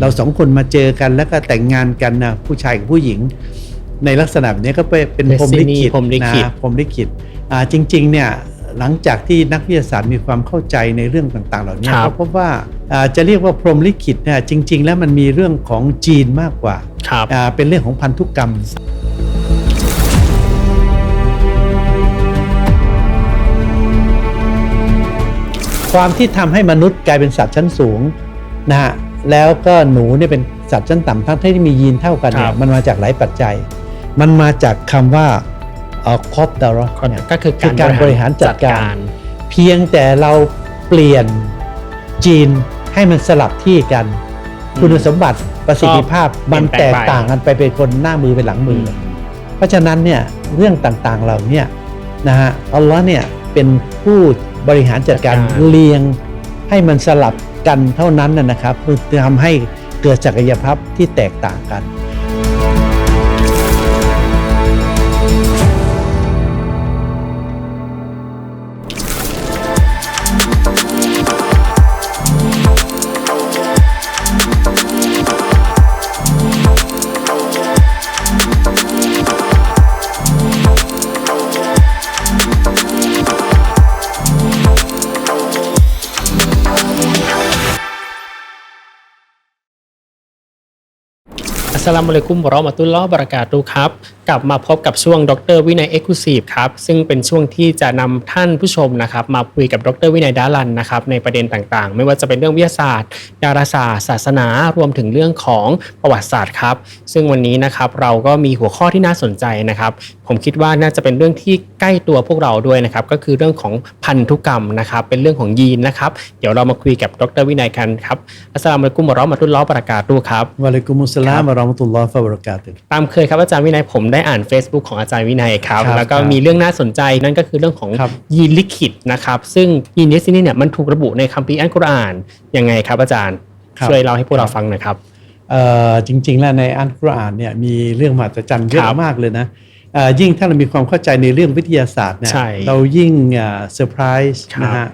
เราสองคนมาเจอกันแล้วก็แต่งงานกันนะผู้ชายกับผู้หญิง ในลักษณะแบบนี้ก็เป็นพรหมลิขิตพรหมลิขิตนะพรหมลิขิตอ่าจริงๆเนี่ยหลังจากที่นักวิทยาศาสตร์มีความเข้าใจในเรื่องต่างๆ เหล่านี้ครับก็พบว่าอ่าจะเรียกว่าพรหมลิขิตเนี่ยจริง ๆ แล้วมันมีเรื่องของจีนมากกว่าครับอ่า เป็นเรื่องของพันธุกรรม ความที่ทำให้มนุษย์กลายเป็นสัตว์ชั้นสูงนะฮะ แล้วก็หนูเนี่ยเป็นสัตว์ชั้นต่ำทั้งที่มียีนเท่ากันเนี่ครัยบมันมาจากหลายปัจจัย มันมาจากคำว่าคอปดารอก็คือคือการบริหารจัดการรเพียงแต่เราเปลี่ยนจีนให้มันสลับที่กันคุณสมบัติประสิทธิภาพมันแตกต่างกันไปเป็นคนหน้ามือเป็นหลังมืออเพราะฉะนั้นเนี่ยเรื่องต่างๆเหล่าเนี้นะฮะอัลลอฮ์เนี่ยเป็นผู้บริหารจัดการจัดการ เรียงให้มันสลับ กันเท่านั้นนะครับจะทำให้เกิดศักยภาพที่แตกต่างกัน สลามุอะลัยกุมบรอมะตุลลอฮ์บะเรากาตุครับ กลับมาพบกับช่วงดรวินัยเอ็กซ์คลูซีฟครับซึ่งเป็นช่วงที่จะนำท่านผู้ชมนะครับมาคุยกับดรวินัยดารันนะครับในประเด็นต่างๆ ไม่ว่าจะเป็นเรื่องวิทยาศาสตร์ ดาราศาสตร์ ศาสนารวมถึงเรื่องของประวัติศาสตร์ครับซึ่งวันนี้นะครับเราก็มีหัวข้อที่น่าสนใจนะครับ ผมคิดว่าน่าจะเป็นเรื่องที่ใกล้ตัวพวกเราด้วยนะครับก็คือเรื่องของพันธุกรรมนะครับเป็นเรื่องของยีนนะครับเดี๋ยวเรามาคุยกับดรวินัยกันครับอัสสลามุอะลัยกุมวะเราะห์มะตุลลอฮ์วะบะเราะกาตุฮ์ครับวะลัยกุมุสสลามวะเราะห์มะตุลลอฮ์วะบะเราะกาตุฮ์ตามเคยครับอาจารย์วินัยผมได้อ่าน Facebook ของอาจารย์วินัยครับครับแล้วก็ครับมีเรื่องน่าสนใจนั่นก็คือเรื่องของครับยีนลิขิตนะครับ ซึ่งยีนลิขิตเนี่ยมันถูกระบุในคัมภีร์อัลกุรอานยังไงครับอาจารย์ครับช่วยเล่าให้พวกเราฟังหน่อยครับเอ่อจริงๆแล้วในอัลกุรอานเนี่ยมีเรื่องมหัศจรรย์เยครัอะบมากเลยนะเอ่อยิ่งถ้าเรามีความเข้าใจในเรื่องวิทยาศาสตร์เนี่ยใช่เรายิ่งเซอร์ไพรส์ครับนะฮะ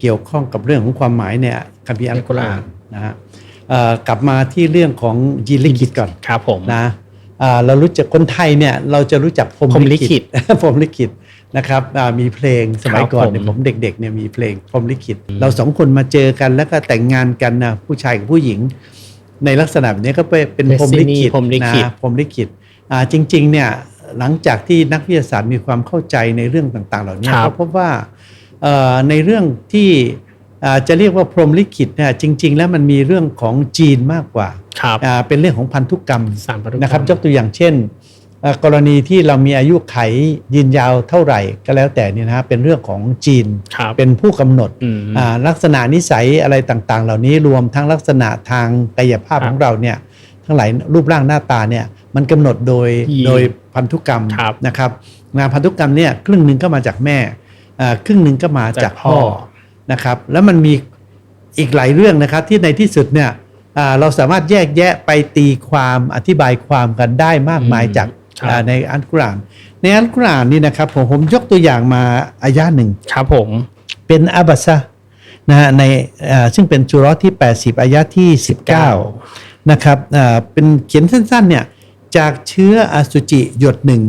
เกี่ยวข้องกับเรื่องของความหมายเนี่ยคัมภีร์อัลกุรอานนะฮะเอ่อกลับมาที่เรื่องของยีนลิขิตก่อนครับผมนะอ่า เรารู้จักคนไทยเนี่ยเราจะรู้จักพรหพรหมมลิลิขิขิตตพรหมลิขิตนะครับอ่ามีเพลงสมัยก่อนครับผมเนี่ยผมเด็กๆเนี่ยมีเพลงพรหมลิขิต เราสองคนมาเจอกันแล้วก็แต่งงานกันนะผู้ชายกับผู้หญิง ในลักษณะแบบนี้ก็เป็นพรหมลิขิตพรหมลิขิตนะพรหมลิขิตอ่าจริงๆเนี่ยหลังจากที่นักวิทยาศาสตร์มีความเข้าใจในเรื่องต่างๆ เหล่านี้ครับก็พบว่าเอ่อในเรื่องที่อ่า จะเรียกว่าพรหมลิขิตเนี่ยจริง ๆ แล้วมันมีเรื่องของจีนมากกว่าครับอ่าเป็นเรื่องของพันธุกรรมสามพันธุกรรมนะครับยกตัวอย่างเช่นเอ่อกรณีที่เรามีอายุไขยืนยาวเท่าไหร่ก็แล้วแต่เนี่ยนะฮะเป็นเรื่องของจีนครับเป็นผู้กำหนดอืมอ่าลักษณะนิสัยอะไรต่างๆ เหล่านี้รวมทั้งลักษณะทางกายภาพครับของเราเนี่ยทั้งหลายรูปร่างหน้าตาเนี่ยมันกำหนดโดยยีนโดยพันธุกรรมครับนะครับงานพันธุกรรมเนี่ยครึ่งหนึ่งก็มาจากแม่อ่าครึ่งหนึ่งก็มาจากจากพ่พ่ออ นะครับ แล้วมันมีอีกหลายเรื่องนะครับที่ในที่สุดเนี่ยอ่าเราสามารถแยกแยะไปตีความอธิบายความกันได้มากมายอืมจากครับอ่าในอัลกุรอานในอัลกุรอานนี่นะครับผมผมยกตัวอย่างมาอายะหนึ่งครับผมเป็นอาบัสะนะฮะในอ่าซึ่งเป็นจุรอที่ 80 อายะที่ 19 นะครับอ่าเป็นเขียนสั้นๆเนี่ยจากเชื้ออสุจิหยดหนึ่ง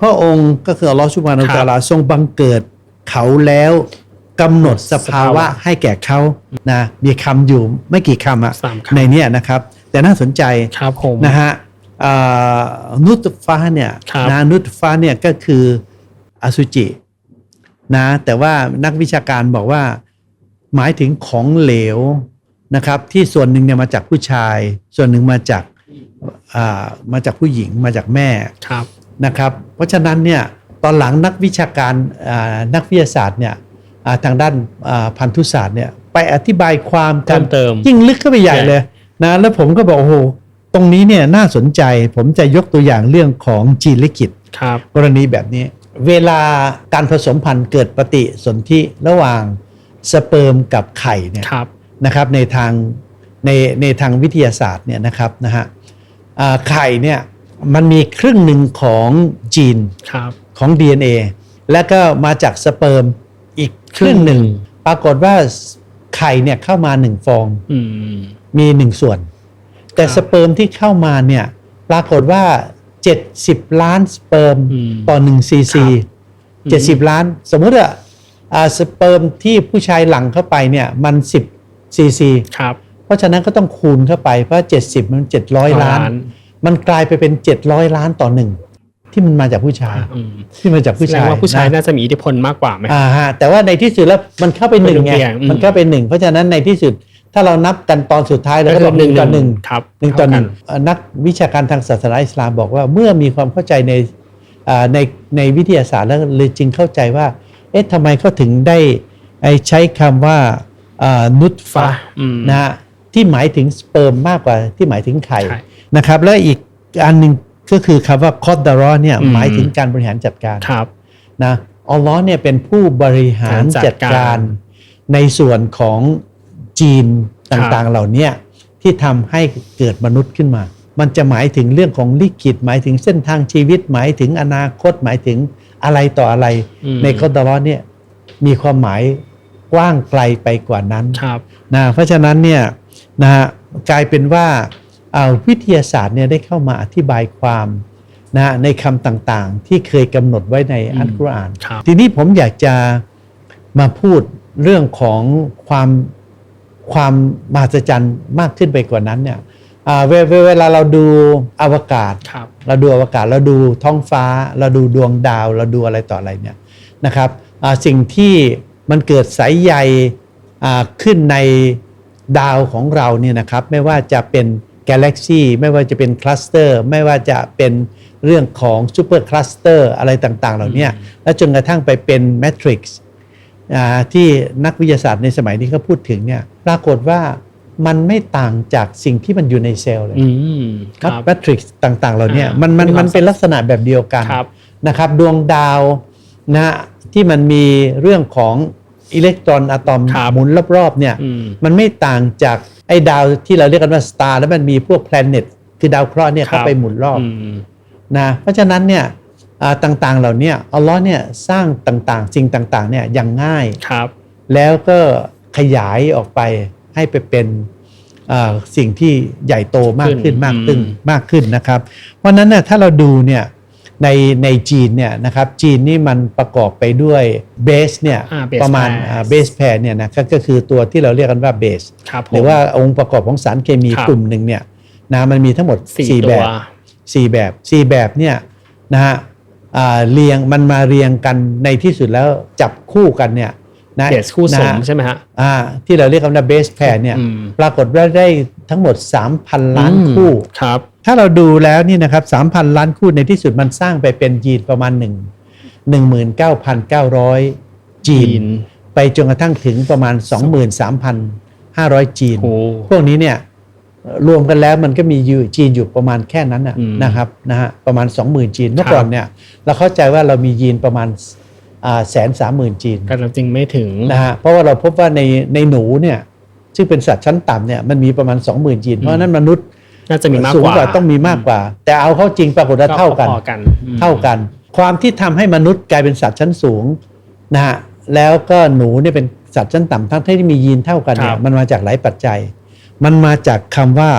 พระองค์ก็คืออัลลอฮฺชุบฮานาอัลตะอาลาทรงบังเกิดเขาแล้ว กำหนดสภาวะให้แก่เขานะมีคำอยู่ไม่กี่คำอะสามคำในเนี้ยนะครับ แต่น่าสนใจครับผมนะฮะอ่านุตฟ้าเนี่ยครับนะนุตฟ้าเนี่ยก็คืออสุจินะแต่ว่านักวิชาการบอกว่าหมายถึงของเหลวนะครับ ที่ส่วนหนึ่งเนี่ยมาจากผู้ชาย ส่วนหนึ่งมาจากอ่ามาจากผู้หญิงมาจากแม่ครับนะครับ เพราะฉะนั้นเนี่ยตอนหลังนักวิชาการอ่านักวิทยาศาสตร์เนี่ยอ่า ทางด้านอ่าพันธุศาสตร์เนี่ยไปอธิบายความกัเพิ่นมเติม ยิ่งลึกเข้าไปใหญ่ใช่เลยนะแล้วผมก็บอกโอ้โหตรงนี้เนี่ยน่าสนใจผมจะยกตัวอย่างเรื่องของจีนลิขิตครับกรณีแบบนี้ เวลาการผสมพันธุ์เกิดปฏิสนธิระหว่างสเปิร์มกับไข่เนี่ยครับนะครับในทางในในทางวิทยาศาสตร์เนี่ยนะครับนะฮะอ่าไข่เนี่ยมันมีครึ่งหนึ่งของจีนครับของ DNA แล้วก็มาจากสเปิร์มอีก ครึ่งหนึ่ง ปรากฏว่าไข่เนี่ยเข้ามาหนึ่งฟองอืมมีหนึ่งส่วน แต่ครับสเปิร์มที่เข้ามาเนี่ย ปรากฏว่า70ล้านสเปิร์มอืมต่อ1ซีซีครับ70ล้าน สมมติว่าอ่าสเปิร์มที่ผู้ชายหลั่งเข้าไปเนี่ย มัน10ซีซีครับเพราะฉะนั้นก็ต้องคูณเข้าไป เพราะ70มัน700ล้าน มันกลายไปเป็น700ล้านต่อหนึ่ง ที่มันมาจากผู้ชายอืมที่มาจากผู้แสดชางยว่าผู้ชายนะน่าจะมีอิทธิพลมากกว่าไหมอ่าฮะแต่ว่าในที่สุดแล้วมันเข้าไปหนึ่งไงไม่ต้องเกี่ยงอืมมันเข้าไปหนึ่งเพราะฉะนั้นในที่สุดถ้าเรานับกันตอนสุดท้ายเราก็บอกหนึ่งต่อหนึ่งครับหนึ่งต่อหนึ่งเท่ากัเอ่อนักวิชาการทางศาสนาอิสลามบอกว่าเมื่อมีความเข้าใจในอ่าในในวิทยาศาสตร์แล้วเลยจึงเข้าใจว่า เอ๊ะทำไมเขาถึงได้ไอ้ใช้คำว่าอ่านุตฟะอืมนะฮะที่หมายถึงสเปิร์มมากกว่าที่หมายถึงไข่ไข่นะครับ แล้วอีกอันหนึ่ง ก็คือคำว่าคอดดารอเนี่ยอืมหมายถึงการบริหารจัดการครับนะอัลลอฮ์เนี่ยเป็นผู้บริหารจัดจัดกาการรในส่วนของจีนต่างๆเหล่าเนี้ยที่ทำให้เกิดมนุษย์ขึ้นมา มันจะหมายถึงเรื่องของลิขิตหมายถึงเส้นทางชีวิต หมายถึงอนาคตหมายถึงอะไรต่ออะไรอืมในคอดดารอเนี่ยมีความหมายกว้างไกลไปกว่านั้นครับนะเพราะฉะนั้นเนี่ยนะฮะกลายเป็นว่าเอา วิทยาศาสตร์เนี่ยได้เข้ามาอธิบายความนะฮะในคำต่างๆ ที่เคยกำหนดไว้ในอัลกุรอานครับทีนี้ผมอยากจะมาพูดเรื่องของความความมหัศจรรย์มากขึ้นไปกว่านั้นเนี่ยอ่าเวเวเวลาเราดูอวกาศครับเราดูอวกาศ เราดูท้องฟ้า เราดูดวงดาว เราดูอะไรต่ออะไรเนี่ยนะครับอ่าสิ่งที่มันเกิดสายใยอ่าขึ้นในดาวของเราเนี่ยนะครับ ไม่ว่าจะเป็น กาแล็กซีไม่ว่าจะเป็นคลัสเตอร์ไม่ว่าจะเป็นเรื่องของซูเปอร์คลัสเตอร์อะไรต่างๆ เหล่าเนี้แล้วจนกระทั่งไปเป็นแมทริกซ์ที่นักวิทยาศาสตร์ในสมัยนี้เขาพูดถึงเนี่ยปรากฏว่ามันไม่ต่างจากสิ่งที่มันอยู่ในเซลล์เลยอืมครับแมทริกซ์ต่างๆ เหล่าเนี้ยอ่ามันมันมีความมันเป็นลักษณะแบบเดียวกันครับนะครับดวงดาวนะที่มันมีเรื่องของอิเล็กตรอนอะตอมครับหมุนรอบๆเนี่ยอืมมันไม่ต่างจาก ไอ้ดาวที่เราเรียกกันว่าสตาร์แล้วมันมีพวกแพลเน็ตคือดาวเคราะห์เนี่ยครับเข้าไปหมุนรอบอืมนะเพราะฉะนั้นเนี่ยอ่าต่างๆเหล่าเนี้อัลลอฮ์เนี่ยสร้างต่างๆสิ่งต่างๆเนี่ยอย่างง่ายครับ แล้วก็ขยายออกไปให้ไปเป็นอ่าสิ่งที่ใหญ่โตมากขึ้นขึ้นมากขึ้นอืมมากขึ้นนะครับ เพราะฉะนั้นน่ะถ้าเราดูเนี่ย ในในจีนเนี่ยนะครับจีนนี่มันประกอบไปด้วยเบสเนี่ยอ่า base ประมาณ pair เบสแพรเนี่ยนะก็ก็คือตัวที่เราเรียกกันว่าเบสครับผมหรือว่าองค์ประกอบของสารเคมีครับ กลุ่มหนึ่งเนี่ยนะมันมีทั้งหมดสี่4ตัแบว บ สี่แบบสี่แบบเนี่ยนะฮะอ่าเรียงมันมาเรียงกันในที่สุดแล้วจับคู่กันเนี่ย นะเบสคู่สมนะฮะใช่ไหมฮะอ่าที่เราเรียกกันว่าเบสแพรเนี่ยอืมปรากฏว่าได้ทั้งหมด 3,000 ล้านคู่ครับถ้าเราดูแล้วนี่นะครับ 3,000 ล้านคู่ในที่สุดมันสร้างไปเป็นยีนประมาณ 1 19,900 จีจีนนไปจนกระทั่งถึงประมาณ 23,500 จีนโอ้พวกนี้เนี่ยรวมกันแล้วมันก็มีอยู่จีนอยู่ประมาณแค่นั้นนะอืมนะครับนะฮะประมาณ 20,000 จีนเมื่อครับก่อนเนี่ยเราเข้าใจว่าเรามียีนประมาณ แสนสามหมื่นจีนแต่เราจริงไม่ถึงนะฮะเพราะว่าเราพบว่าในในหนูเนี่ยซึ่งเป็นสัตว์ชั้นต่ำเนี่ยมันมีประมาณ 20,000จีนเพราะฉะนั้นมนุษย์น่าจะมีมากสูงกว่ากว่าต้องมีมากกว่า แต่เอาเข้าจริงปรากฏว่าเท่ากันพอๆกันอืมเท่ากัน ความที่ทำให้มนุษย์กลายเป็นสัตว์ชั้นสูงนะฮะแล้วก็หนูเนี่ยเป็นสัตว์ชั้นต่ำทั้งที่มียีนเท่ากันเนี่คยรับมันมาจากหลายปัจจัย มันมาจากคำว่า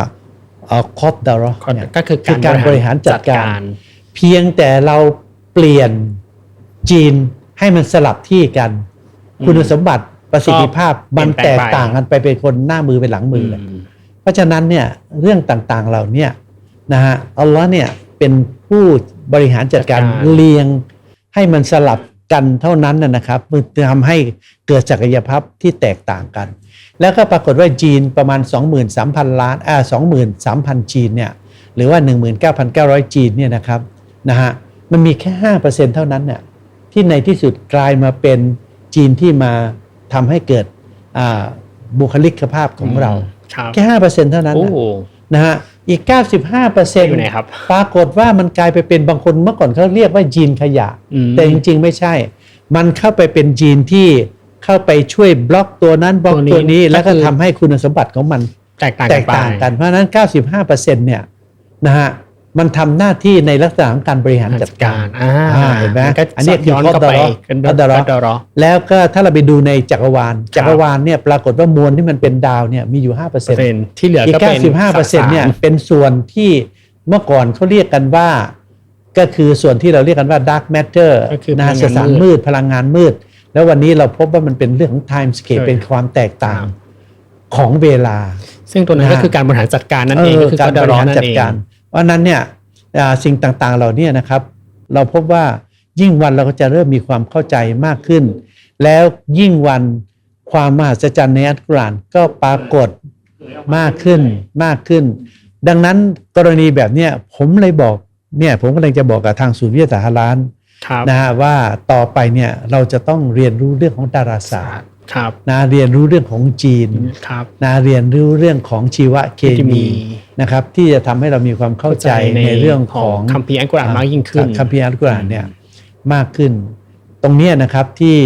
คอดดารอก็คือคือการบริหารจัดการรเพียงแต่เราเปลี่ยนจีน ให้มันสลับที่กันอืมคุณสมบัติประสิทธิภาพก็มันเปลี่แตยนแปลงกต่างกันไปเป็นคนหน้ามือเป็นหลังมือเลยมเพราะฉะนั้นเนี่ยเรื่องต่างๆเหล่าเนี้นะฮะอัลลอฮ์เนี่ยเป็นผู้บริหารจัดการจัดการเรียงให้มันสลับกันเท่านั้นนะนะครับมันทำให้เกิดศักยภาพที่แตกต่างกัน แล้วก็ปรากฏว่าจีนประมาณ 23,000 ล้านอ่า23,000 จีนเนี่ยหรือว่า 19,900 จีนเนี่ยนะครับนะฮะมันมีแค่ 5%เท่านั้นเนี่ย ที่ในที่สุดกลายมาเป็นจีนที่มาทำให้เกิดอ่าบุคลิกภาพของเราครับแค่ห้าเปอร์เซ็นต์เท่านั้นโอ้นะนะฮะอีก 95เปอร์เซ็นต์อยู่ไหนครับปรากฏว่ามันกลายไปเป็นบางคนเมื่อก่อนเขาเรียกว่ายีนขยะอืมแต่จริงๆไม่ใช่ มันเข้าไปเป็นยีนที่เข้าไปช่วยบล็อกตัวนั้นบล็อกตัวนี้ตัวนี้แล้วก็ก็คือทำให้คุณสมบัติของมันแตกต่างแตกันกไปต่างกันเพราะฉะนั้น 95เปอร์เซ็นต์เนี่ยนะฮะ มันทำหน้าที่ในลักษณะของการบริหารจัดการอ่าอ่าเห็นไหมก็อันนี้คือย้อนเข้าไปกอดรอเป็นกอดรอกอดรอแล้วก็ถ้าเราไปดูในจักรวาล จักรวาลเนี่ยปรากฏว่ามวลที่มันเป็นดาวเนี่ยมีอยู่5%เปอร์เซ็นต์ที่เหลืออีกก็เป็น95เปอร์เซ็นต์เนี่ยสสารเป็นส่วนที่เมื่อก่อนเขาเรียกกันว่า ก็คือส่วนที่เราเรียกกันว่า dark matter ก็คือนะพลังงานสสารมืมืดดพลังงานมืด แล้ววันนี้เราพบว่ามันเป็นเรื่องของ time scale ใช่เป็นความแตกต่างครับของเวลา ซึ่งตัวนั้นก็นะคือการบริหารจัดการนั่นเองก็คือการกอดบรริอหารนั่นจัดเองการ เพราะฉะนั้นเนี่ยอ่าสิ่งต่างๆเหล่านี้นะครับ เราพบว่ายิ่งวันเราก็จะเริ่มมีความเข้าใจมากขึ้น แล้วยิ่งวันความมหัศจรรย์ในอัลกุรอานก็ปรากฏมากขึ้นมากขึ้น ดังนั้นกรณีแบบเนี้ยผมเลยบอกเนี่ยผมก็เลยจะบอกกับทางศูนย์วิทยาศาสตร์ฮาลานครับนะฮะว่าต่อไปเนี่ยเราจะต้องเรียนรู้เรื่องของดาราศาสตร์ครับ นะเรียนรู้เรื่องของจีนครับนะเรียนรู้เรื่องของชีวเคเคมีมีนะครับที่จะทำให้เรามีความเข้าใจในเรื่องของคัมภีร์อัลกุรอานมากยิ่งขึ้นคัมภีร์อัลกุรอานเนี่ยมากขึ้น ตรงเนี้ยนะครับที่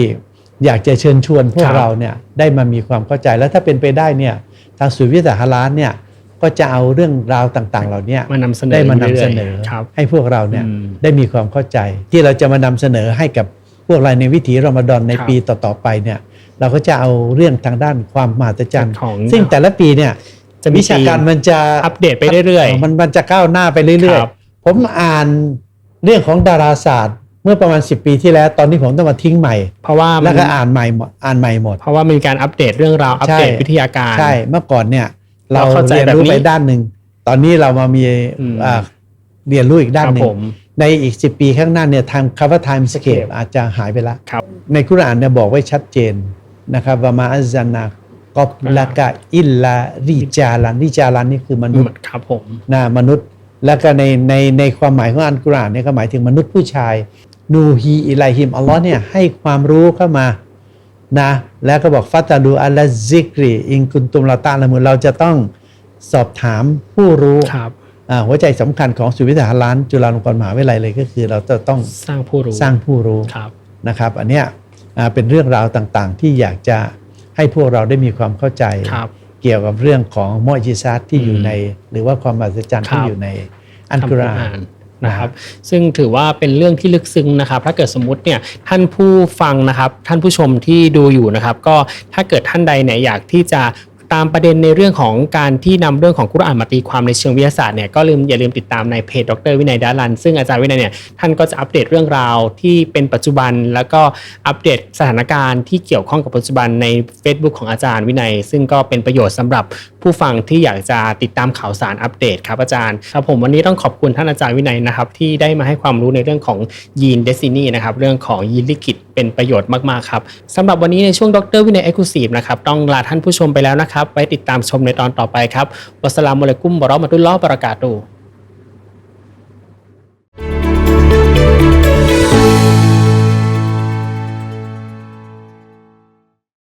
อยากจะเชิญชวนพวคกรับเราเนี่ยได้มามีความเข้าใจแล้วถ้าเป็นไปได้เนี่ยทางศูนย์วิทยาศาสตร์ฮาลานเนี่ยก็จะเอาเรื่องราวต่างๆ เหล่าเนี้ยมานำเสนอได้มานำเสนอรื่ยๆครับให้พวกเราเนี่ยอืมได้มีความเข้าใจ ที่เราจะมานำเสนอให้กับพวกเราในวิถีรอมฎอนในครับปีต่อๆไปเนี่ย เราก็จะเอาเรื่องทางด้านความมหัศจรรย์ของซึ่งแต่ละปีเนี่ยจะมีวิชาการมันจะอัปเดตไปเรื่อยๆ มันมันจะก้าวหน้าไปเรื่อยครับๆผมอ่านเรื่องของดาราศาสตร์เมื่อประมาณ 10 ปีที่แล้วตอนนี้ผมต้องมาทิ้งใหม่ เพราะว่ามัแล้วนก็อ่านใหม่หมดอ่านใหม่หมด เพราะว่ามีการอัปเดตเรื่องราวอัปเดตใช่วิทยาการ ใช่เมื่อก่อนเนี่ยเราเราเข้าใจเรียนแบบรู้นี้ไปด้านหนึ่งตอนนี้เรามามีอืมอ่าเรียนรู้อีกด้านครับหนึ่ผงมในอีก 10 ปีข้างหน้าเนี่ยทาง cover time scape อาจจะหายไปแล้วครับในคุรานเนี่ยบอกไว้ชัดเจน นะครับว่ามาอัลจานากอบละกะอิลลาริจาลันริจาลันนี่คือมนุษย์ครับผมนะมนุษย์ แล้วก็ในในในความหมายของอันกุรอานเนี่ยก็หมายถึงมนุษย์ผู้ชาย นูฮีอิไลฮิมอัลลอฮ์เนี่ยให้ความรู้เข้ามานะแล้วก็บอกฟัตตาดูอัลลซิกรีอิงกุนตุมลาตาละมุนเราจะต้องสอบถามผู้รู้ครับอ่าหัวใจสำคัญของสุวิทยาล้านจุฬาลงกรณ์มหาวิทยาลัยเลยก็คือ เราจะต้องสร้างผู้รู้สร้างผู้รู้ครับนะครับ อันเนี้ยอ่า เป็นเรื่องราวต่างๆ ที่อยากจะให้พวกเราได้มีความเข้าใจครับเกี่ยวกับเรื่องของมอจิซาตที่อยู่อืมใน หรือว่าความมหัศจรรย์ที่ครับอยู่ในอันกุรอานนะครับซึ่งถือว่าเป็นเรื่องที่ลึกซึ้งนะครับ ถ้าเกิดสมมติเนี่ยท่านผู้ฟังนะครับ ท่านผู้ชมที่ดูอยู่นะครับ ก็ถ้าเกิดท่านใดเนี่ยอยากที่จะ ตามประเด็นในเรื่องของการที่นำเรื่องของกุรอานมาตีความในเชิงวิทยาศาสตร์เนี่ยก็ลืมอย่าลืมติดตามในเพจดรวินัยดารัน ซึ่งอาจารย์วินัยเนี่ยท่านก็จะอัปเดตเรื่องราวที่เป็นปัจจุบัน แล้วก็อัปเดตสถานการณ์ที่เกี่ยวข้องกับปัจจุบันใน Facebook ของอาจารย์วินัย ซึ่งก็เป็นประโยชน์สำหรับผู้ฟังที่อยากจะติดตามข่าวสารอัปเดตครับอาจารย์ครับผมวันนี้ต้องขอบคุณท่านอาจารย์วินัยนะครับที่ได้มาให้ความรู้ในเรื่องของยีนเดซินีนะครับเรื่องของยีนลิขิตเป็นประโยชน์มากๆครับสำหรับวันนี้ในช่วงดรวินัยเอ็กซ์คลูซีฟนะครับต้องลาท่านผู้ชมไปแล้วนะครับไว้ติดตามชมในตอนต่อไปครับวัสลามุลัยกุมบรอมาตุลลอบประกาศดู